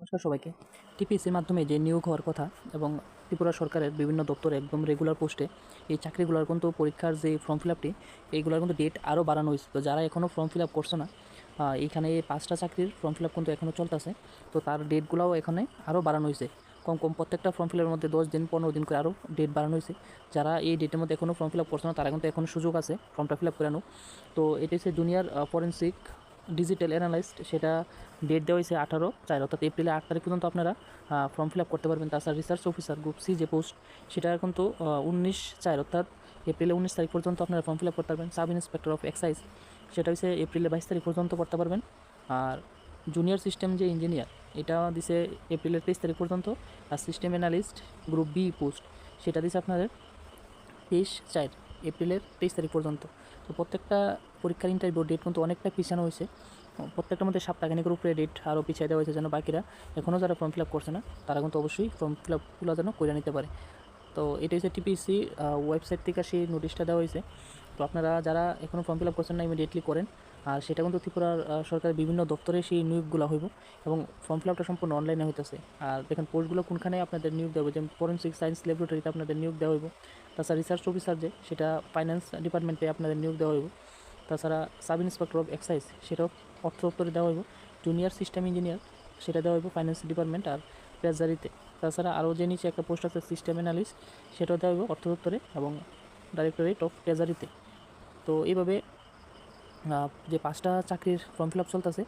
নমস্কার সবাইকে। টিপিএসসির মাধ্যমে যে নিয়োগ হওয়ার কথা এবং ত্রিপুরা সরকারের বিভিন্ন দপ্তরে একদম রেগুলার পোস্টে এই চাকরিগুলোর কিন্তু পরীক্ষার যে ফর্ম ফিল আপটি এইগুলোর কিন্তু ডেট আরও বাড়ানো হয়েছে। তো যারা এখনও ফর্ম ফিল আপ করছে না এইখানে এই পাঁচটা চাকরির ফর্ম ফিল আপ কিন্তু এখনও চলতেছে। তো তার ডেটগুলোও এখানে আরও বাড়ানো হয়েছে। কম কম প্রত্যেকটা ফর্ম ফিল মধ্যে দশ দিন, পনেরো দিন করে আরও ডেট বাড়ানো হয়েছে। যারা এই ডেটের মধ্যে এখনও ফর্ম ফিল আপ করছে না, তারা কিন্তু এখনও সুযোগ আছে ফর্মটা ফিল আপ করানো তো এটা হচ্ছে জুনিয়র ফরেন্সিক ডিজিটাল অ্যানালাইস্ট সেটা ডেট দেওয়া হয়েছে আঠারো, চার, অর্থাৎ এপ্রিলে আট তারিখ পর্যন্ত আপনারা ফর্ম ফিল আপ করতে পারবেন। তাছাড়া রিসার্চ অফিসার গ্রুপ সি যে পোস্ট সেটা কিন্তু উনিশ, চার, অর্থাৎ এপ্রিলে উনিশ তারিখ পর্যন্ত আপনারা ফর্ম ফিল আপ করতে পারবেন। সাব ইন্সপেক্টর অফ এক্সাইজ সেটা হচ্ছে এপ্রিলে বাইশ তারিখ পর্যন্ত করতে পারবেন। আর জুনিয়র সিস্টেম যে ইঞ্জিনিয়ার এটা দিছে এপ্রিলের তেইশ তারিখ পর্যন্ত। আর system analyst group B post সেটা দিছে আপনাদের তেইশ, চার। এপ্রিলের তেইশ তারিখ পর্যন্ত। তো প্রত্যেকটা পরীক্ষার ইন্টারভিউ ডেট কিন্তু অনেকটা পিছানো হয়েছে। প্রত্যেকটার মধ্যে সপ্তাহখানিকের উপরে ডেট আরও পিছিয়ে দেওয়া হয়েছে যেন বাকিরা এখনও যারা ফর্ম ফিল আপ করছে না, তারা কিন্তু অবশ্যই ফর্ম ফিল আপগুলো যেন করে নিতে পারে। তো এটা হচ্ছে টিপিসি ওয়েবসাইট থেকে সেই নোটিশটা দেওয়া হয়েছে। তো আপনারা যারা এখনও ফর্ম ফিল আপ করছেন না ইমিডিয়েটলি করেন। আর সেটা কিন্তু ত্রিপুরার সরকারের বিভিন্ন দপ্তরে সেই নিয়োগগুলো হইব এবং ফর্ম ফিল আপটা সম্পূর্ণ অনলাইনে হইতেছে। আর দেখেন পোস্টগুলো কোনখানে আপনাদের নিয়োগ দেওয়া হবে যেমন ফরেন্সিক সায়েন্স ল্যাবরেটরিতে আপনাদের নিয়োগ দেওয়া হইব। তাছাড়া রিসার্চ অফিসার যে, সেটা ফাইন্যান্স ডিপার্টমেন্টে আপনাদের নিয়োগ দেওয়া হইব। তাছাড়া সাব ইন্সপেক্টর অফ এক্সাইজ সেটাও অর্থ দপ্তরে দেওয়া হইব। জুনিয়র সিস্টেম ইঞ্জিনিয়ার সেটা দেওয়া হইব ফাইন্যান্স ডিপার্টমেন্ট আর ট্রেজারিতে তাছাড়া আরও যে নিচে একটা পোস্ট আছে সিস্টেম অ্যানালিস্ট সেটাও দেওয়া হইব অর্থ দপ্তরে এবং ডাইরেক্টরেট অফ ট্রেজারিতে তো এইভাবে যে পাঁচটা চাকরির ফর্ম ফিল আপ চলতেছে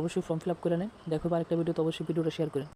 অবশ্যই ফর্ম ফিল আপ করে নেন। দেখো আরেকটা ভিডিও তো অবশ্যই ভিডিওটা শেয়ার করেন